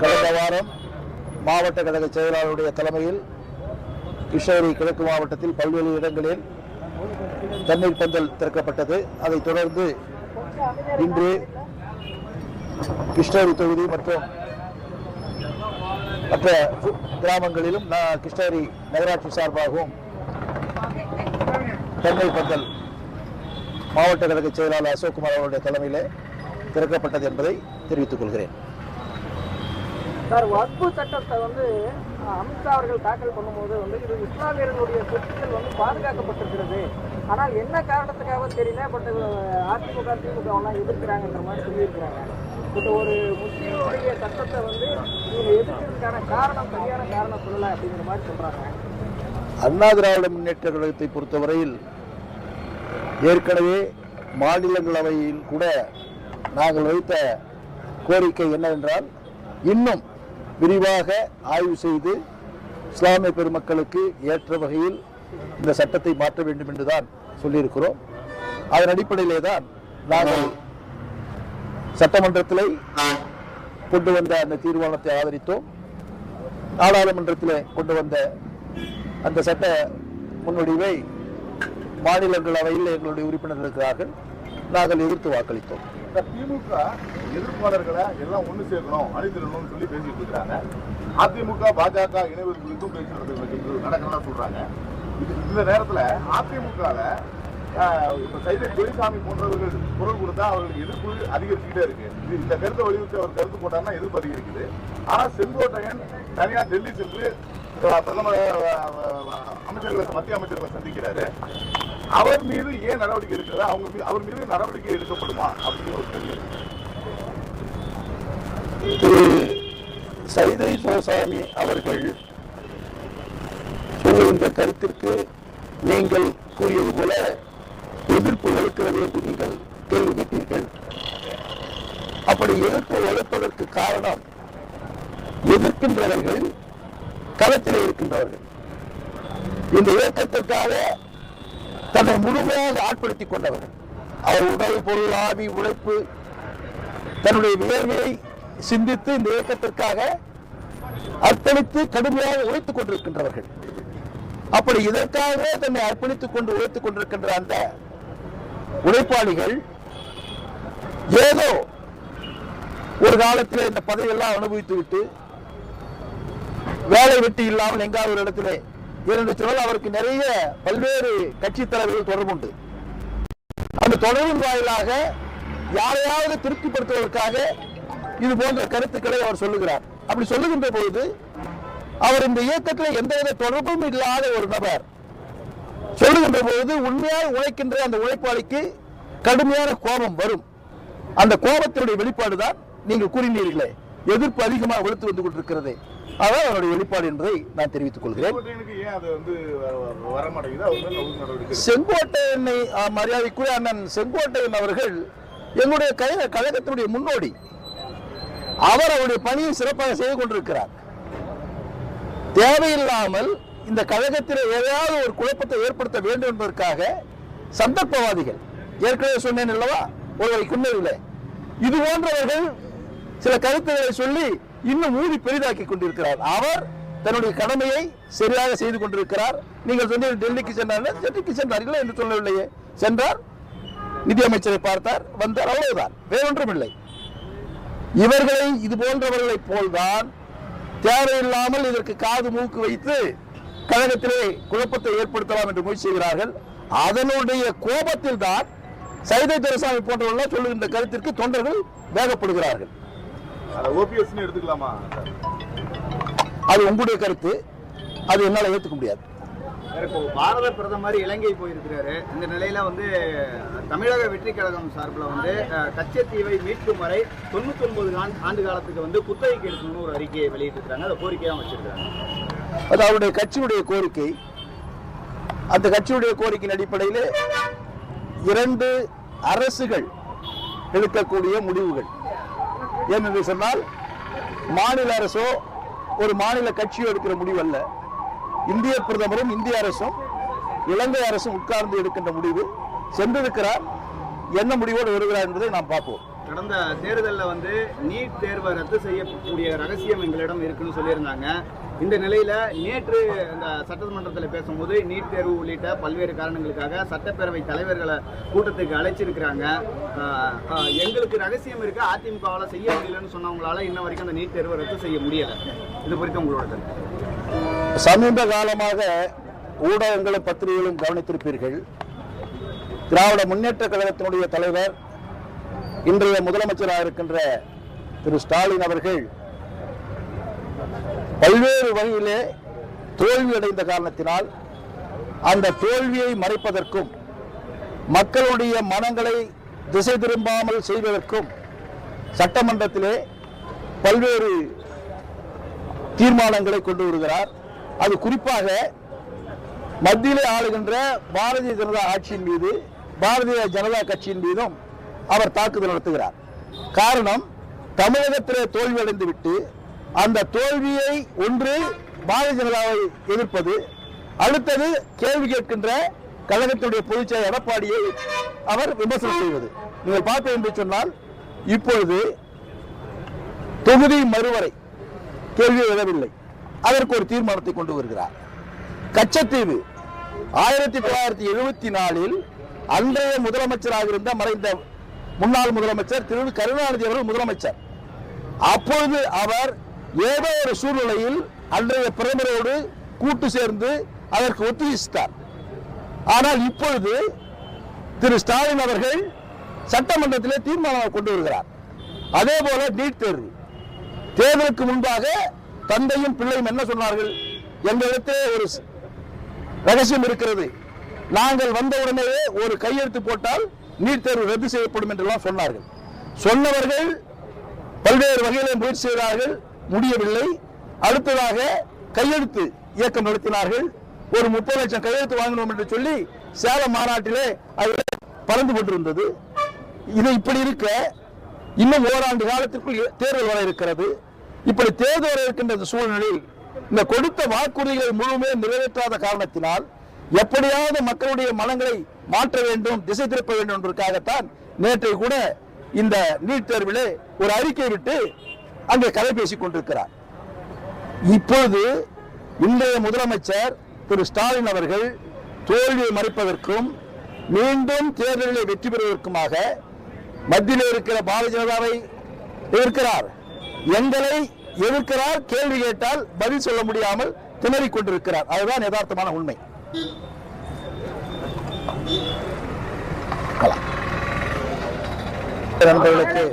கடந்த வாரம் மாவட்ட கழக செயலாளருடைய தலைமையில் கிருஷ்ணகிரி கிழக்கு மாவட்டத்தில் பல்வேறு இடங்களில் தண்ணீர் பந்தல் திறக்கப்பட்டது. அதைத் தொடர்ந்து இன்று கிருஷ்ணகிரி தொகுதி மற்றும் மற்ற கிராமங்களிலும் கிருஷ்ணகிரி நகராட்சி சார்பாகவும் தண்ணீர் பந்தல் மாவட்ட கழக செயலாளர் அசோக்குமார் அவருடைய தலைமையிலே திறக்கப்பட்டது என்பதை தெரிவித்துக் கொள்கிறேன். சார் வக்பு சட்டத்தை வந்து அமித்ஷா அவர்கள் தாக்கல் பண்ணும்போது வந்து இது இஸ்லாமியர்களுடைய சொத்துக்கள் வந்து பாதுகாக்கப்பட்டிருக்கிறது. ஆனால் என்ன காரணத்துக்காக தெரியல பட் அதிமுக திமுக எதிர்க்கிறாங்கன்ற மாதிரி சொல்லியிருக்கிறாங்க. இப்போ ஒரு முஸ்லீமுடைய சட்டத்தை வந்து இவங்க எதிர்க்கிறதுக்கான காரணம் சரியான காரணம் சொல்லலை அப்படிங்கிற மாதிரி சொல்கிறாங்க அண்ணா திராவிட முன்னேற்ற கழகத்தை பொறுத்தவரையில் ஏற்கனவே மாநிலங்களவையில் கூட நாங்கள் வைத்த கோரிக்கை என்னவென்றால் இன்னும் விரிவாக ஆய்வு செய்து இஸ்லாமிய பெருமக்களுக்கு ஏற்ற வகையில் இந்த சட்டத்தை மாற்ற வேண்டும் என்றுதான் சொல்லியிருக்கிறோம். அதன் அடிப்படையிலே தான் நாங்கள் சட்டமன்றத்தில் கொண்டு வந்த அந்த தீர்மானத்தை ஆதரித்தோம். நாடாளுமன்றத்தில் கொண்டு வந்த அந்த சட்ட முன்வடிவை மாநிலங்களவையில் எங்களுடைய உறுப்பினர்கள் இருக்கிறார்கள் நாங்கள் எதிர்த்து வாக்களித்தோம். இந்த திமுக எதிர்ப்பாளர்களை எல்லாம் ஒன்று சேர்க்கணும் அணிதிரணும்னு சொல்லி பேசிட்டு இருக்கிறாங்க அதிமுக பாஜக இணைவது குறித்தும் பேசுறது நடக்கிறதா சொல்றாங்க இந்த நேரத்தில் அதிமுகவில் இப்போ சைதை துரைசாமி போன்றவர்கள் குரல் கொடுத்தா அவர்களுக்கு எதிர்ப்பு அதிகரிச்சுக்கிட்டே இருக்கு இது இந்த கருத்தை வலியுறுத்தி அவர் கருத்து போட்டாருன்னா எதிர்ப்பு அதிகரிக்குது ஆனால் செங்கோட்டையன் தனியாக டெல்லி சென்று பிரதமர் அமைச்சர்களை மத்திய அமைச்சர்களை சந்திக்கிறாரு அவர் மீது ஏன் நடவடிக்கை எடுக்கிறது? அவங்க மீது அவர் மீது நடவடிக்கை எடுக்கப்படுமா? அப்படின்னு ஒரு கேள்வி. திரு. சைதை சிவசாமி அவர்கள் சொல்லுகின்ற கருத்திற்கு நீங்கள் கூறியது போல எதிர்ப்பு வலுக்கிறது என்று நீங்கள் கேள்விப்பட்டீர்கள் அப்படி எதிர்ப்பு வலுப்பதற்கு காரணம் எதிர்க்கின்றவர்கள் களத்தில் இருக்கின்றவர்கள். இந்த இயக்கத்திற்காக தன்னை முழுமையாக ஆட்படுத்தி கொண்டவர்கள் அவர் உடல் பொருள் ஆவி உழைப்பு தன்னுடைய வியர்வையை சிந்தித்து இந்த இயக்கத்திற்காக அர்ப்பணித்து கடுமையாக உழைத்துக் கொண்டிருக்கின்றவர்கள். அப்படி இதற்காக தன்னை அர்ப்பணித்துக் கொண்டு உழைத்துக் கொண்டிருக்கின்ற அந்த உழைப்பாளிகள் ஏதோ ஒரு காலத்தில் இந்த பதவியெல்லாம் அனுபவித்து விட்டு வேலை வெட்டி இல்லாமல் எங்காவது ஒரு இடத்திலே இரண்டு சொன்னால் அவருக்கு நிறைய பல்வேறு கட்சி தலைவர்கள் தொடர்பு உண்டு அந்த தொடர்பின் வாயிலாக யாரையாவது திருப்திப்படுத்துவதற்காக இது போன்ற கருத்துக்களை அவர் சொல்லுகிறார். அப்படி சொல்லுகின்ற பொழுது அவர் இந்த இயக்கத்தில் எந்தவித தொடர்பும் இல்லாத ஒரு நபர். சொல்லுகின்ற பொழுது உண்மையாக உழைக்கின்ற அந்த உழைப்பாளிக்கு கடுமையான கோபம் வரும். அந்த கோபத்தினுடைய வெளிப்பாடுதான் நீங்கள் கூறினீர்களே. எதிர்ப்பு அதிகமாக வலுத்து வந்து கொண்டிருக்கிறது. அதான் அவருடைய வெளிப்பாடு என்பதை நான் தெரிவித்துக் கொள்கிறேன். செங்கோட்டையனை மரியாதைக்குரிய அண்ணன் செங்கோட்டையன் அவர்கள் எங்களுடைய கழக கழகத்தினுடைய முன்னோடி. அவர் அவருடைய பணியை சிறப்பாக செய்து கொண்டிருக்கிறார். தேவையில்லாமல் இந்த கழகத்தில் ஏதாவது ஒரு குழப்பத்தை ஏற்படுத்த வேண்டும் என்பதற்காக சந்தர்ப்பவாதிகள் ஏற்கனவே சொன்னேன் அல்லவா? ஒருவரை குன்னரில் இது போன்றவர்கள் சில கருத்துக்களை சொல்லி இன்னும் ஊதி பெரிதாக்கி கொண்டிருக்கிறார். அவர் தன்னுடைய கடமையை சரியாக செய்து கொண்டிருக்கிறார். நீங்கள் சொன்னீர்கள் டெல்லிக்கு சென்றார் டெல்லிக்கு சென்றார்கள் என்று சொல்லவில்லையே. சென்றார் நிதியமைச்சரை பார்த்தார் வந்தார் அவ்வளவுதான். வேறொன்றும் இல்லை இவர்களை இது போன்றவர்களைப் போல்தான் தேவையில்லாமல் இதற்கு காது மூக்கு வைத்து கழகத்திலே குழப்பத்தை ஏற்படுத்தலாம் என்று முயற்சி செய்கிறார்கள். அதனுடைய கோபத்தில் தான் சைதை துரைசாமி போன்றவர்கள் சொல்லுகின்ற கருத்திற்கு தொண்டர்கள் வேகப்படுகிறார்கள். ஓபிஎஸ்னு எடுத்துக்கலாமா? அது உங்களுடைய கருத்து. அது என்னால் ஏற்றுக்க முடியாது. பாரத பிரதமர் இலங்கை போயிருக்கிறாரு. இந்த நிலையில வந்து தமிழக வெற்றி கழகம் சார்பில் வந்து கச்சத்தீவை மீட்கும் வரை தொண்ணூத்தி ஒன்பது ஆண்டு காலத்துக்கு வந்து குத்தகைக்கு எடுக்கணும்னு ஒரு அறிக்கையை வெளியிட்டிருக்காங்க அதை கோரிக்கையாக வச்சிருக்காங்க அது அவருடைய கட்சியுடைய கோரிக்கை. அந்த கட்சியுடைய கோரிக்கையின் அடிப்படையில் இரண்டு அரசுகள் எடுக்கக்கூடிய முடிவுகள். ஏனென்று சொன்னால் மாநில அரசோ ஒரு மாநில கட்சியோ எடுக்கிற முடிவு அல்ல இந்திய பிரதமரும் இந்திய அரசும் இலங்கை அரசும் உட்கார்ந்து எடுக்கின்ற முடிவு சென்றிருக்கிறார். என்ன முடிவோடு வருகிறார் என்பதை நாம் பார்ப்போம். கடந்த தேர்தலில் வந்து நீட் தேர்வை ரத்து செய்யக்கூடிய ரகசியம் எங்களிடம் இருக்குன்னு சொல்லியிருந்தாங்க. இந்த நிலையில நேற்று இந்த சட்டமன்றத்தில் பேசும்போது நீட் தேர்வு உள்ளிட்ட பல்வேறு காரணங்களுக்காக சட்டப்பேரவை தலைவர்களை கூட்டத்துக்கு அழைச்சிருக்கிறாங்க. எங்களுக்கு ரகசியம் இருக்கு அதிமுகவால் செய்ய முடியலன்னு சொன்னவங்களால இன்ன வரைக்கும் அந்த நீட் தேர்வை ரத்து செய்ய முடியல. இது குறித்து உங்களோட கருத்து. சமீப காலமாக ஊடகங்களும் பத்திரிகைகளும் கவனித்திருப்பீர்கள். திராவிட முன்னேற்ற கழகத்தினுடைய தலைவர் இன்றைய முதலமைச்சராக இருக்கின்ற திரு ஸ்டாலின் அவர்கள் பல்வேறு வகையிலே தோல்வி அடைந்த காரணத்தினால் அந்த தோல்வியை மறைப்பதற்கும் மக்களுடைய மனங்களை திசை திரும்பாமல் செய்வதற்கும் சட்டமன்றத்திலே பல்வேறு தீர்மானங்களை கொண்டு வருகிறார். அது குறிப்பாக மத்தியிலே ஆளுகின்ற பாரதிய ஜனதா ஆட்சியின் மீது பாரதிய ஜனதா கட்சியின் மீதும் அவர் தாக்குதல் நடத்துகிறார். காரணம் தமிழகத்திலே தோல்வியடைந்து விட்டு அந்த தோல்வியை ஒன்று பாரதிய ஜனதாவை எதிர்ப்பது அடுத்தது கேள்வி கேட்கின்ற கழகத்தினுடைய பொதுச்செயலர் எடப்பாடியை அவர் விமர்சனம் செய்வது. நீங்கள் பார்ப்பது என்று சொன்னால் இப்பொழுது தொகுதி மறுவரை கேள்வி எழவில்லை அதற்கு ஒரு தீர்மானத்தை கொண்டு வருகிறார். கச்சத்தீவு ஆயிரத்தி தொள்ளாயிரத்தி எழுபத்தி நாலில் அன்றைய முதலமைச்சராக இருந்த மறைந்த முன்னாள் முதலமைச்சர் திரு. கருணாநிதி அவர்கள் முதலமைச்சர். அப்பொழுது அவர் ஏதோ ஒரு சூழ்நிலையில் அன்றைய பிரதமரோடு கூட்டு சேர்ந்து அதற்கு ஒத்திசித்தார். ஆனால் இப்பொழுது திரு ஸ்டாலின் அவர்கள் சட்டமன்றத்திலே தீர்மானம் கொண்டு வருகிறார். அதே போல நீட் தேர்வு. தேர்தலுக்கு முன்பாக தந்தையும் பிள்ளையும் என்ன சொன்னார்கள்? எங்களிடத்தே ஒரு ரகசியம் இருக்கிறது. நாங்கள் வந்தவுடனேயே ஒரு கையெழுத்து போட்டால் நீட் தேர்வு ரத்து செய்யப்படும் என்றெல்லாம் சொன்னார்கள். சொன்னவர்கள் பல்வேறு வகையிலே முயற்சி செய்தார்கள். முடியவில்லை. அடுத்ததாக கையெழுத்து இயக்கம் நடத்தினார்கள். ஒரு முப்பது லட்சம் கையெழுத்து வாங்கணும் என்று சொல்லி சேலம் மாநாட்டிலே அது பறந்து கொண்டிருந்தது. இது இப்படி இருக்க இன்னும் ஓராண்டு காலத்திற்குள் தேர்தல் வர இருக்கிறது. இப்படி தேர்தல் வர இருக்கின்ற சூழ்நிலையில் இந்த கொடுத்த வாக்குறுதிகளை முழுமே நிறைவேற்றாத காரணத்தினால் எப்படியாவது மக்களுடைய மனங்களை மாற்ற வேண்டும் திசை திருப்ப வேண்டும் என்பதற்காகத்தான் நேற்றை கூட இந்த நீட் தேர்விலே ஒரு அறிக்கை விட்டு அங்கே கதை பேசிக் கொண்டிருக்கிறார். இப்பொழுது இன்றைய முதலமைச்சர் திரு ஸ்டாலின் அவர்கள் தோல்வியை மறைப்பதற்கும் மீண்டும் தேர்தலில் வெற்றி பெறுவதற்குமாக மத்தியில் இருக்கிற பாரதிய ஜனதாவை எதிர்க்கிறார். எங்களை எதிர்க்கிறார் கேள்வி கேட்டால் பதில் சொல்ல முடியாமல் திணறிக் கொண்டிருக்கிறார். அதுதான் யதார்த்தமான உண்மை. நண்பர்களுக்கு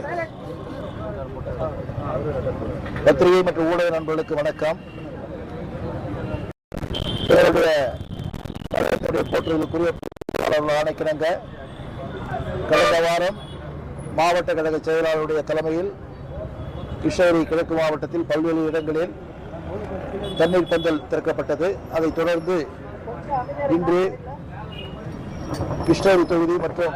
பத்திரிகை மற்றும் ஊடக நண்பர்களுக்கு வணக்கம். என்னுடைய போற்றுதலுக்குரிய ஆணைக்கிணங்க. கடந்த வாரம் மாவட்ட கழக செயலாளருடைய தலைமையில் கிருஷ்ணகிரி கிழக்கு மாவட்டத்தில் பல்வேறு இடங்களில் தண்ணீர் பந்தல் திறக்கப்பட்டது. அதைத் தொடர்ந்து இன்று கிருஷ்ணகிரி தொகுதி மற்றும்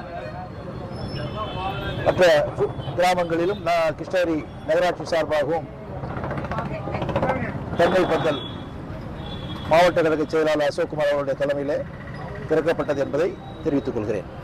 மற்ற கு- கிராமங்களிலும் நான் கிருஷ்ணகிரி நகராட்சி சார்பாகவும் தென்னை பந்தல் மாவட்ட கழக செயலாளர் அசோக்குமார் அவருடைய தலைமையிலே திறக்கப்பட்டது என்பதை தெரிவித்துக் கொள்கிறேன்.